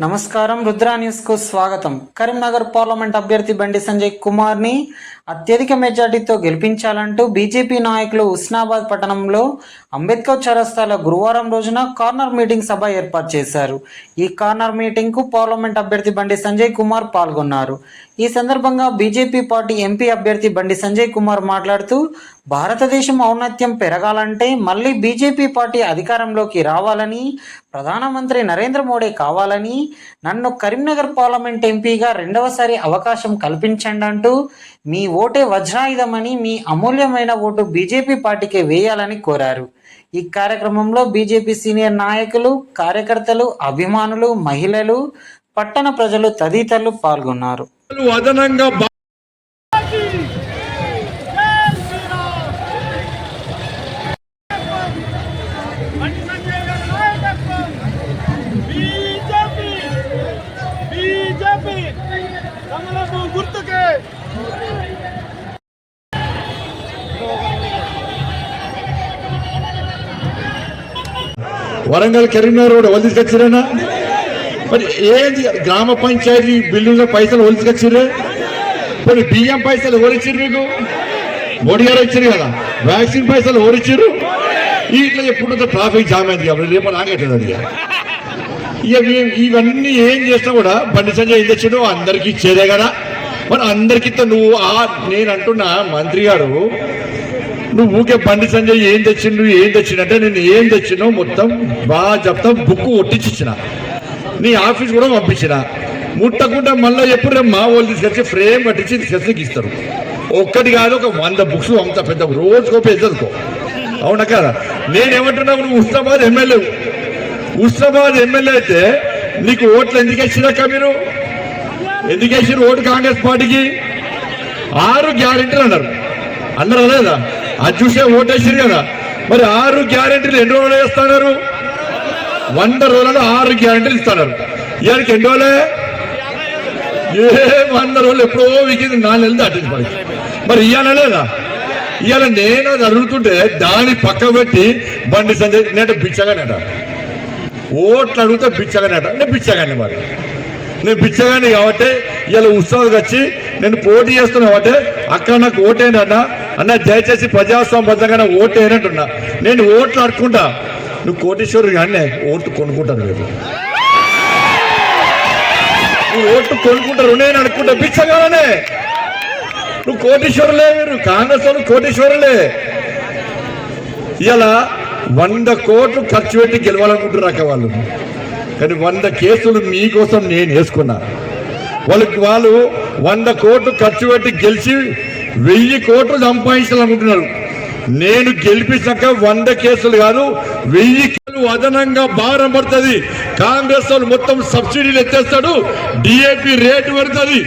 నమస్కారం రుద్రా న్యూస్కు స్వాగతం. కరీంనగర్ పార్లమెంట్ అభ్యర్థి బండి సంజయ్ కుమార్ని అత్యధిక మెజార్టీతో గెలిపించాలంటూ బీజేపీ నాయకులు ఉస్నాబాద్ పట్టణంలో అంబేద్కర్ చరస్తాలో గురువారం రోజున కార్నర్ మీటింగ్ సభ ఏర్పాటు చేశారు. ఈ కార్నర్ మీటింగ్కు పార్లమెంట్ అభ్యర్థి బండి సంజయ్ కుమార్ పాల్గొన్నారు. ఈ సందర్భంగా బీజేపీ పార్టీ ఎంపీ అభ్యర్థి బండి సంజయ్ కుమార్ మాట్లాడుతూ భారతదేశం ఔన్నత్యం పెరగాలంటే మళ్ళీ బీజేపీ పార్టీ అధికారంలోకి రావాలని ప్రధానమంత్రి నరేంద్ర మోడీ కావాలని నన్ను కరీంనగర్ పార్లమెంట్ ఎంపీగా రెండవసారి అవకాశం కల్పించండి అంటూ మీ ఓటే వజ్రాయుధమని మీ అమూల్యమైన ఓటు బీజేపీ పార్టీకి వేయాలని కోరారు. ఈ కార్యక్రమంలో బీజేపీ సీనియర్ నాయకులు కార్యకర్తలు అభిమానులు మహిళలు పట్టణ ప్రజలు తదితరులు పాల్గొన్నారు. అదనంగా వరంగల్ కరీంనగర్ రోడ్ వాళ్ళు తీసుకొచ్చిరేనా మరి ఏది గ్రామ పంచాయతీ బిల్లులో పైసలు వాళ్ళు తీసుకొచ్చిరే మరి బియ్యం పైసలు ఎవరిచ్చిరు మీకు? మోడీ గారు ఇచ్చారు కదా. వ్యాక్సిన్ పైసలు ఎవరిచ్చిర్రు ఇట్లా ఎప్పుడు ట్రాఫిక్ జామ్ అయింది కాబట్టి రేపు ఆగట్లేదు అది ఇక. మేము ఇవన్నీ ఏం చేసినా కూడా బండి సంజయ్ ఏం తెచ్చాడు అందరికీ ఇచ్చేదే కదా. మరి అందరికి నువ్వు ఆ నేను అంటున్నా మంత్రి గారు నువ్వు ఊకే బండి సంజయ్ ఏం తెచ్చిండు ఏం తెచ్చిండు అంటే నేను ఏం తెచ్చినో మొత్తం బాగా చెప్తా బుక్ ఒట్టించిన నీ ఆఫీస్ కూడా పంపించిన. ముట్టకుండా మళ్ళీ ఎప్పుడు మా వాళ్ళు తీసుకొచ్చి ఫ్రేమ్ కట్టించి తీసుకొచ్చి ఇస్తారు. ఒక్కటి కాదు ఒక వంద బుక్స్. అంత పెద్ద రోజుకో పెద్దదికో అవునా కదా? నేనేమంటున్నావు నువ్వు ఉస్మాబాద్ ఎమ్మెల్యే. ఉస్మాబాద్ ఎమ్మెల్యే అయితే నీకు ఓట్లు ఎందుకు వేసినాక మీరు ఎందుకు వేసారు ఓటు కాంగ్రెస్ పార్టీకి? ఆరు గ్యారెంటీలు అన్నారు. అన్నారు లేదా అది చూసే ఓటేసారు కదా మరి ఆరు గ్యారెంటీలు ఎన్ని రోజులు వేస్తున్నారు వంద రోజులలో ఆరు గ్యారెంటీలు ఇస్తున్నారు. ఇవాళకి ఎన్ని రోజులే? ఏ వంద రోజులు ఎప్పుడో వికింది నాలుగు నెలలు దాటింది మరి. మరి ఇవాళ లేదా? ఇవాళ నేను అది అడుగుతుంటే దాని పక్క పెట్టి బండి సంజయ్ నేట బిచ్చగానేట. ఓట్లు అడిగితే బిచ్చగానేట. నేను బిచ్చగానే మరి. నేను బిచ్చగాని కాబట్టి ఇలా ఉత్సవాలకు వచ్చి నేను పోటీ చేస్తున్నా కాబట్టి అక్కడ నాకు ఓటేంటన్నా అన్న దయచేసి ప్రజాస్వామ్యబద్ధంగా ఓటేనంటున్నా నేను ఓట్లు అడుకుంటా నువ్వు కోటేశ్వరుడు కానీ ఓట్లు కొనుక్కుంటాను రేపు. నువ్వు ఓట్లు కొనుక్కుంటారు నేను అనుకుంటా బిచ్చగానే నువ్వు కోటేశ్వరులే మీరు కాంగ్రెస్ వాళ్ళు కోటేశ్వరులే. ఇలా వంద కోట్లు ఖర్చు పెట్టి గెలవాలనుకుంటున్నారు వాళ్ళు. కానీ వంద కేసులు మీకోసం నేను వేసుకున్నా. వాళ్ళకి వాళ్ళు వంద కోట్లు ఖర్చు పెట్టి గెలిచి వెయ్యి కోట్లు సంపాదించాలనుకుంటున్నారు. నేను గెలిపించాక వంద కేసులు కాదు వెయ్యి కేసులు అదనంగా భారం పడుతుంది. కాంగ్రెస్ వాళ్ళు మొత్తం సబ్సిడీలు ఎత్తేస్తాడు డిఏపి రేటు పడుతుంది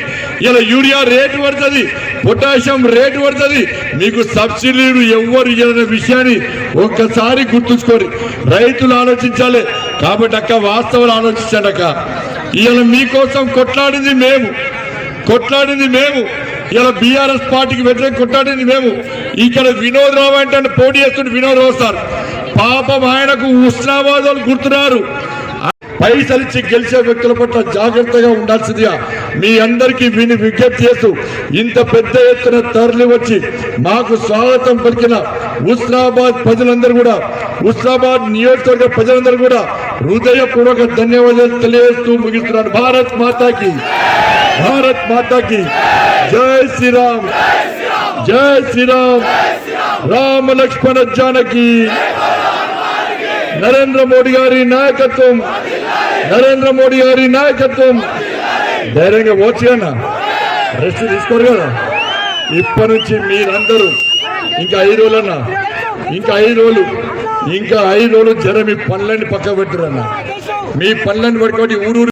ఇలా యూరియా రేటు పడుతుంది పొటాషియం రేటు పడుతుంది. మీకు సబ్సిడీలు ఎవ్వరు ఇవ్వని విషయాన్ని ఒక్కసారి గుర్తుంచుకోరు రైతులు ఆలోచించాలి. కాబట్టి అక్క వాస్తవాలు ఆలోచించండి అక్క. ఇవాళ మీకోసం కొట్లాడింది మేము. కొట్లాడింది మేము. ఇలా బీఆర్ఎస్ పార్టీకి వ్యతిరేక కొట్టాడని మేము. ఇక్కడ వినోద్ రావు అంటే పోటీ చేస్తుంటే వినోద్ రావు సార్. పాపం ఆయనకు ఉష్ణాబాద్ వాళ్ళు గుర్తున్నారు పైసలిచ్చి గెలిచే వ్యక్తుల పట్ల జాగ్రత్తగా ఉండాల్సిందిగా మీ అందరికీ విని విజ్ఞప్తి చేస్తూ ఇంత పెద్ద ఎత్తున తరలి వచ్చి మాకు స్వాగతం పలికిన ఉస్నాబాద్ ప్రజలందరూ కూడా ఉస్నాబాద్ నియోజకవర్గ ప్రజలందరూ కూడా హృదయపూర్వక ధన్యవాదాలు తెలియజేస్తూ ముగిస్తున్నాను. భారత్ మాతాకి భారత్ మాతాకి జై శ్రీరామ్ జై శ్రీరామ్. రామ లక్ష్మణ జానకి. నరేంద్ర మోడీ గారి నాయకత్వం. నరేంద్ర మోడీ గారి నాయకత్వం. ధైర్యంగా ఓచేయన్న రెస్ట్ తీసుకోరు కదా. ఇప్పటి నుంచి మీరందరూ ఇంకా ఐదు రోజులన్నా ఇంకా ఐదు రోజులు ఇంకా ఐదు రోజులు జర మీ పనులన్నీ పక్క పెట్టురన్న మీ పనులన్నీ పట్టుకొని ఊరూరు